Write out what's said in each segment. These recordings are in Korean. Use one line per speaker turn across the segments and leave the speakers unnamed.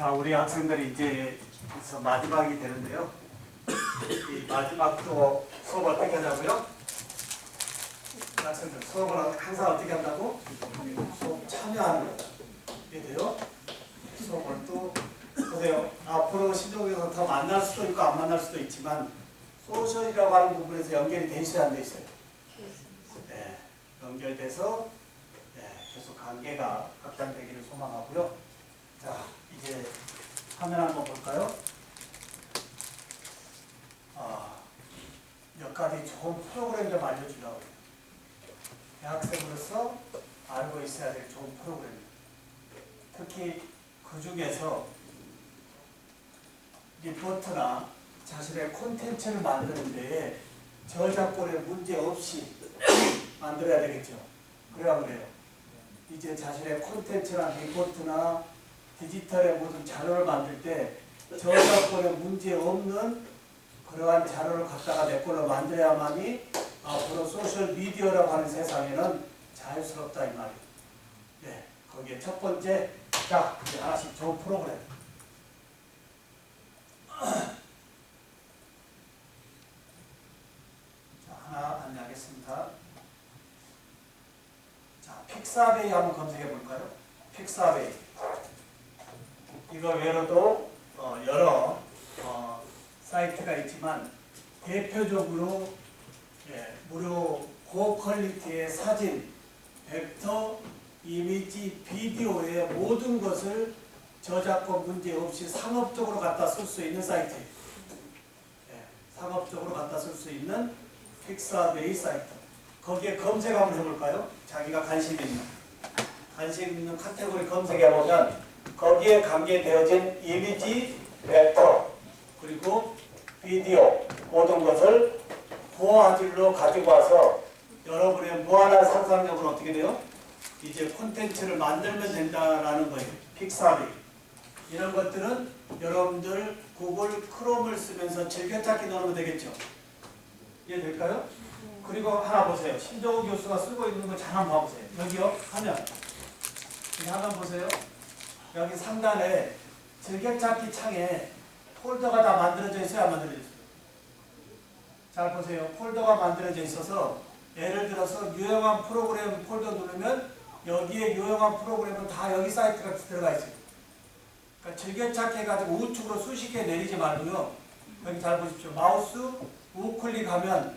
자, 우리 학생들이 이제 마지막이 되는데요. 이 마지막도 수업 어떻게 하냐고요? 학생들 수업을 항상 어떻게 한다고? 수업 참여하는 거다. 이해돼요? 수업을 또 보세요. 앞으로 신종에서 더 만날 수도 있고 안 만날 수도 있지만 소셜이라고 하는 부분에서 연결이 돼 있어야 안 돼 있어요. 네, 연결돼서 네, 계속 관계가 확장되기를 소망하고요. 자, 이제 화면 한번 볼까요? 아, 몇 가지 좋은 프로그램 좀 알려주려고 해요. 대학생으로서 알고 있어야 될 좋은 프로그램. 특히 그 중에서 리포트나 자신의 콘텐츠를 만드는데 저작권에 문제 없이 만들어야 되겠죠. 그래야 그래요. 이제 자신의 콘텐츠나 리포트나 디지털의 모든 자료를 만들 때 저작권에 문제 없는 그러한 자료를 갖다가 내 걸로 만들어야만이 앞으로 소셜 미디어라고 하는 세상에는 자유스럽다 이 말이에요. 네, 거기에 첫 번째 자 이제 하나씩 좋은 프로그램. 자 하나 안내하겠습니다. 자 픽사베이 한번 검색해 볼까요? 픽사베이. 이거 외로도 어, 여러 어, 사이트가 있지만 대표적으로 예, 무료 고퀄리티의 사진, 벡터, 이미지, 비디오의 모든 것을 저작권 문제 없이 상업적으로 갖다 쓸 수 있는 사이트. 예, 상업적으로 갖다 쓸 수 있는 픽사베이 사이트. 거기에 검색 한번 해볼까요? 자기가 관심 있는 관심 있는 카테고리 검색해 보면 거기에 관계되어진 이미지, 벡터 그리고 비디오 모든 것을 고화질로 가지고 와서 여러분의 무한한 상상력으로 어떻게 돼요? 이제 콘텐츠를 만들면 된다라는 거예요. 픽사비. 이런 것들은 여러분들 구글 크롬을 쓰면서 즐겨찾기 넣으면 되겠죠. 이해될까요? 그리고 하나 보세요. 신정우 교수가 쓰고 있는 거 잘 한번 봐보세요. 여기요. 화면. 여기 화면 보세요. 여기 상단에 즐겨찾기 창에 폴더가 다 만들어져 있어요? 안 만들어져 있어요? 잘 보세요. 폴더가 만들어져 있어서 예를 들어서 유용한 프로그램 폴더 누르면 여기에 유용한 프로그램은 다 여기 사이트가 들어가 있어요. 그러니까 즐겨찾기 해가지고 우측으로 수십 개 내리지 말고요. 여기 잘 보십시오. 마우스 우클릭하면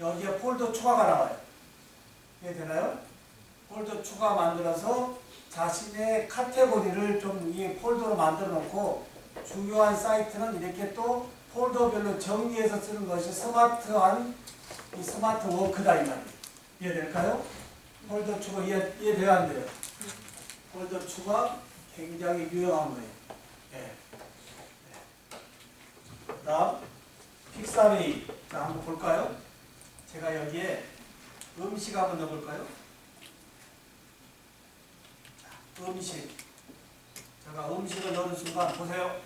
여기에 폴더 추가가 나와요. 이해 되나요? 폴더 추가 만들어서 자신의 카테고리를 좀 이 폴더로 만들어 놓고 중요한 사이트는 이렇게 또 폴더별로 정리해서 쓰는 것이 스마트한 이 스마트 워크다 이 말이에요. 이해될까요? 폴더 추가 이해, 이해돼야 안 돼요? 폴더 추가 굉장히 유용한 거예요. 예. 그 다음 픽사베이 자 한번 볼까요? 제가 여기에 음식 한번 넣어볼까요? 자, 음식 제가 음식을 넣는 순간 보세요.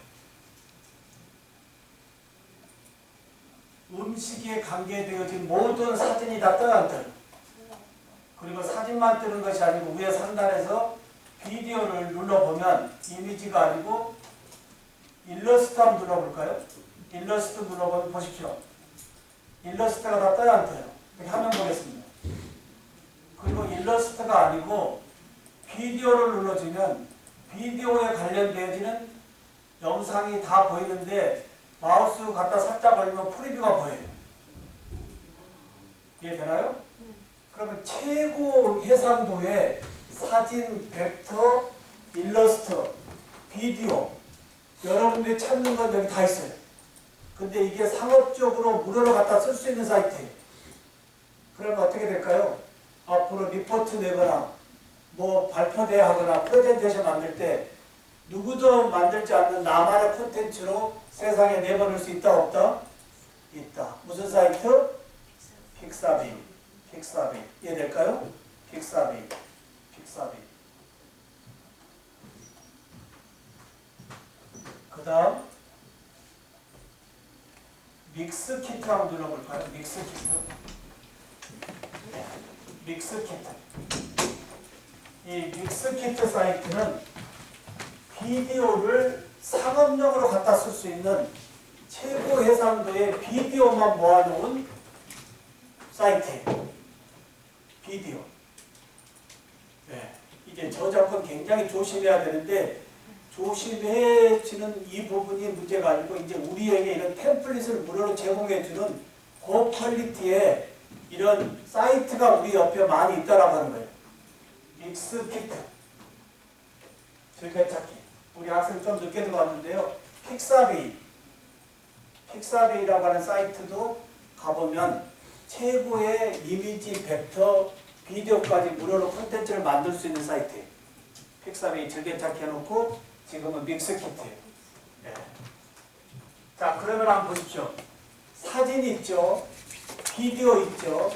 음식에 관계되어진 모든 사진이 다안 떠요? 그리고 사진만 뜨는 것이 아니고 위에 상단에서 비디오를 눌러보면 이미지가 아니고 일러스트 한번 눌러볼까요? 일러스트 눌러보면 보십시오. 일러스트가 다안 떠요? 이렇게 화면 보겠습니다. 그리고 일러스트가 아니고 비디오를 눌러주면 비디오에 관련되어지는 영상이 다 보이는데 마우스 갖다 살짝 올리면 프리뷰가 보여요. 이해되나요? 그러면 최고 해상도의 사진, 벡터, 일러스트, 비디오 여러분들이 찾는 건 여기 다 있어요. 근데 이게 상업적으로 무료로 갖다 쓸 수 있는 사이트예요. 그러면 어떻게 될까요? 앞으로 리포트 내거나 뭐 발표대 하거나 프레젠테이션 만들 때 누구도 만들지 않는 나만의 콘텐츠로 세상에 내보낼 수 있다 없다? 있다. 무슨 사이트? 픽사비. 픽사비. 이해될까요? 픽사비. 픽사비. 그 다음 믹스 키트 한번 눌러볼까요? 믹스 키트. 네. 믹스 키트. 이 믹스 키트 사이트는 비디오를 상업용으로 갖다 쓸 수 있는 최고 해상도의 비디오만 모아놓은 사이트예요. 비디오. 네. 이제 저작권 굉장히 조심해야 되는데 조심해지는 이 부분이 문제가 아니고 이제 우리에게 이런 템플릿을 무료로 제공해주는 고퀄리티의 이런 사이트가 우리 옆에 많이 있다라고 하는 거예요. 믹스키트. 즐겨찾기. 우리 학생 좀 늦게 들어왔는데요. 픽사베이. 픽사베이라고 하는 사이트도 가보면 최고의 이미지, 벡터, 비디오까지 무료로 콘텐츠를 만들 수 있는 사이트예요. 픽사베이 즐겨찾기 해놓고 지금은 믹스키트예요. 예. 자, 그러면 한번 보십시오. 사진 있죠. 비디오 있죠.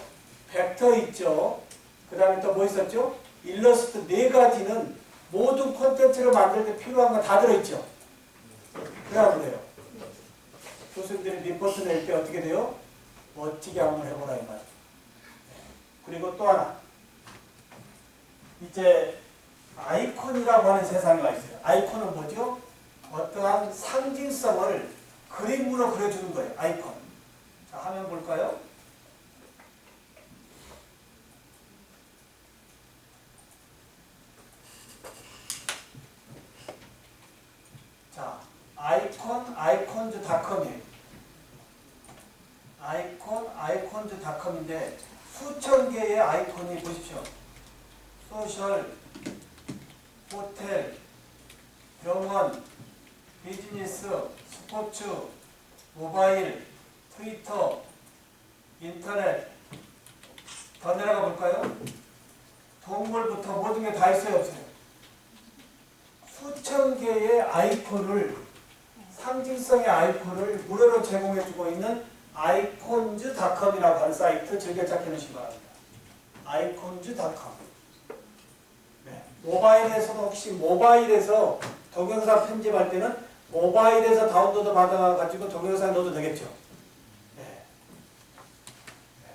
벡터 있죠. 그 다음에 또 뭐 있었죠? 일러스트 네 가지는 모든 콘텐츠를 만들 때 필요한 거다 들어있죠. 그래야 그래요. 교수님들이 리포트 낼 때 어떻게 돼요? 멋지게 한번 해보라 이 말. 그리고 또 하나. 이제 아이콘이라고 하는 세상이 와 있어요. 아이콘은 뭐죠? 어떠한 상징성을 그림으로 그려주는 거예요. 아이콘. 자, 화면 볼까요? 자, 아이콘, 아이콘즈닷컴이에요. 아이콘, 아이콘즈닷컴인데 수천 아이콘이 보십시오. 소셜, 호텔, 병원, 비즈니스, 스포츠, 모바일, 트위터, 인터넷 더 내려가 볼까요? 동물부터 모든 게 다 있어요 없어요? 수천 개의 아이콘을 상징성의 아이콘을 무료로 제공해주고 있는 아이콘즈닷컴이라고 하는 사이트 즐겨 찾기 하시기 바랍니다. 아이콘즈닷컴 네. 모바일에서도 혹시 모바일에서 동영상 편집할 때는 모바일에서 다운로드 받아가지고 동영상 넣어도 되겠죠. 네. 네.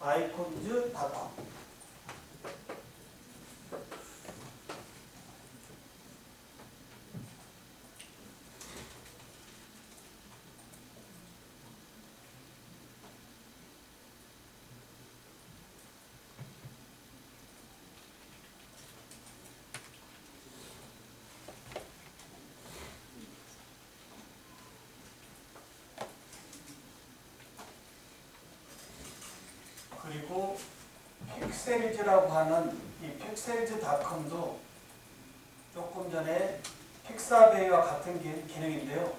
아이콘즈닷컴 그리고 픽셀즈라고 하는 이 픽셀즈닷컴도 조금 전에 픽사베이와 같은 기- 기능인데요.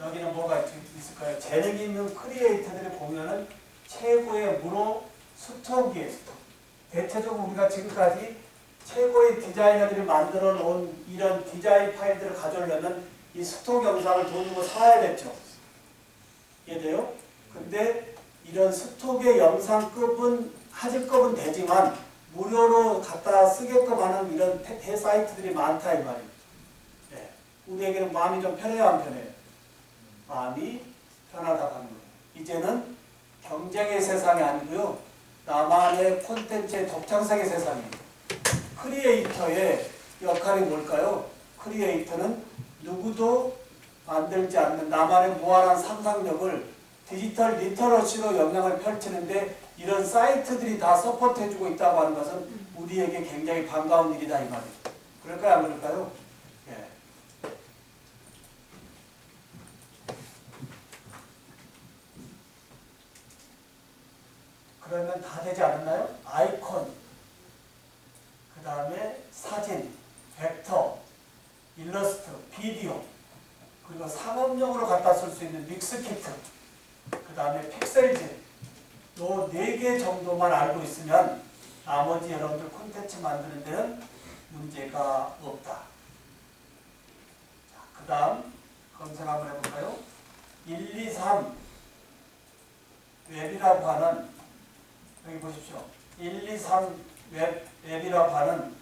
여기는 뭐가 있, 있을까요? 재능 있는 크리에이터들이 보면은 최고의 무료 스톡이에요. 스톡. 대체적으로 우리가 지금까지 최고의 디자이너들이 만들어 놓은 이런 디자인 파일들을 가져오려면 이 스톡 영상을 돈 주고 사야 됐죠. 이해돼요? 근데 이런 스톡의 영상급은 하질급은 되지만 무료로 갖다 쓰게끔 하는 이런 대, 대사이트들이 많다 이 말이에요. 예. 우리에게는 마음이 좀 편해야 안 편해요? 마음이 편하다고 하는 거예요. 이제는 경쟁의 세상이 아니고요. 나만의 콘텐츠의 독창성의 세상이에요. 크리에이터의 역할이 뭘까요? 크리에이터는 누구도 만들지 않는 나만의 무한한 상상력을 디지털 리터러시로 영향을 펼치는데 이런 사이트들이 다 서포트해주고 있다고 하는 것은 우리에게 굉장히 반가운 일이다 이 말이에요. 그럴까요? 안 그럴까요? 예. 그러면 다 되지 않았나요? 아이콘, 그 다음에 사진, 벡터, 일러스트, 비디오, 그리고 상업용으로 갖다 쓸 수 있는 믹스 키트, 그 다음에 픽셀즈, 요 네 개 정도만 알고 있으면 나머지 여러분들 콘텐츠 만드는 데는 문제가 없다. 그 다음 검색 한번 해볼까요? 1, 2, 3 웹이라고 하는 여기 보십시오. 1, 2, 3 웹, 웹이라고 하는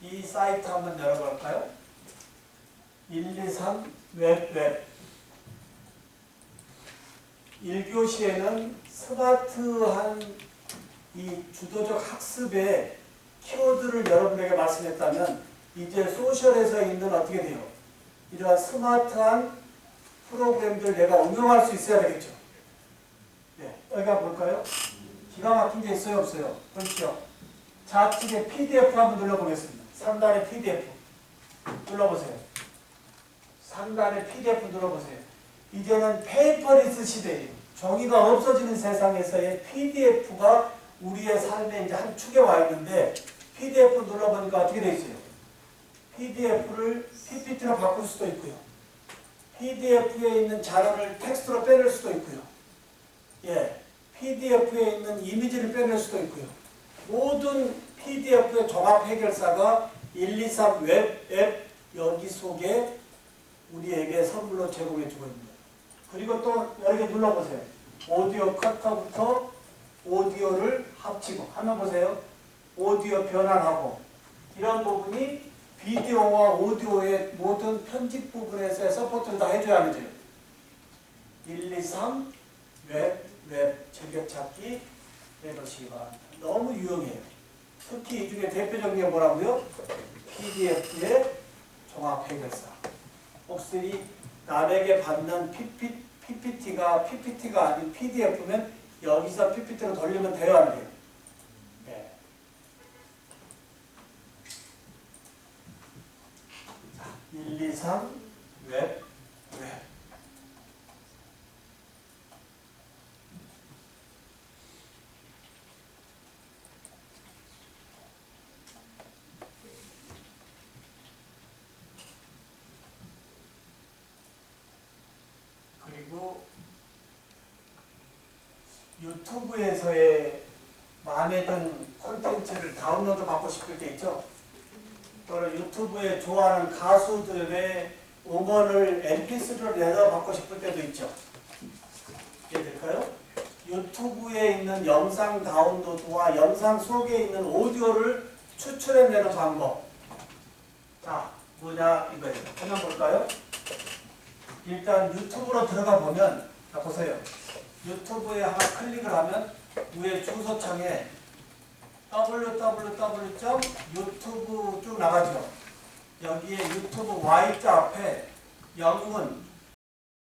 이 사이트 한번 열어볼까요? 1, 2, 3 웹, 웹. 1교시에는 스마트한 이 주도적 학습의 키워드를 여러분에게 말씀했다면 이제 소셜에서 있는 어떻게 돼요? 이러한 스마트한 프로그램들 내가 응용할 수 있어야 되겠죠. 네, 여기가 볼까요? 기가 막힌 게 있어요, 없어요? 보십시오. 좌측에 PDF 한번 눌러보겠습니다. 상단에 PDF 눌러보세요. 상단에 PDF 눌러보세요. 이제는 페이퍼리스 시대예요. 종이가 없어지는 세상에서의 PDF가 우리의 삶에 이제 한 축에 와 있는데 PDF 눌러보니까 어떻게 돼 있어요? PDF를 PPT로 바꿀 수도 있고요. PDF에 있는 자료를 텍스트로 빼낼 수도 있고요. 예, PDF에 있는 이미지를 빼낼 수도 있고요. 모든 PDF의 종합 해결사가 123 웹 앱 여기 속에 우리에게 선물로 제공해 주고 있습니다. 그리고 또 여기 눌러보세요. 오디오 커터부터 오디오를 합치고 하면 보세요. 오디오 변환하고 이런 부분이 비디오와 오디오의 모든 편집 부분에서 서포트를 다 해줘야 하죠. 1, 2, 3 웹, 웹 해보시기 바랍니다. 너무 유용해요. 특히 이 중에 대표적인 게 뭐라고요? PDF의 종합 해결사. 혹시 남에게 받는 PP, PPT가 PPT가 아닌 PDF면 여기서 PPT로 돌리면 돼요, 안 돼요? 네. 자, 1, 2, 3 웹, 웹. 그리고 유튜브에서의 마음에 든 콘텐츠를 다운로드 받고 싶을 때 있죠. 또는 유튜브에 좋아하는 가수들의 음원을 mp3로 내서 받고 싶을 때도 있죠. 이해될까요? 유튜브에 있는 영상 다운로드와 영상 속에 있는 오디오를 추출해내는 방법. 자, 뭐냐 이거예요. 한번 볼까요? 일단 유튜브로 들어가 보면 자 보세요. 유튜브에 하나 클릭을 하면 위에 주소창에 www.유튜브 쭉 나가죠. 여기에 유튜브 Y자 앞에 영문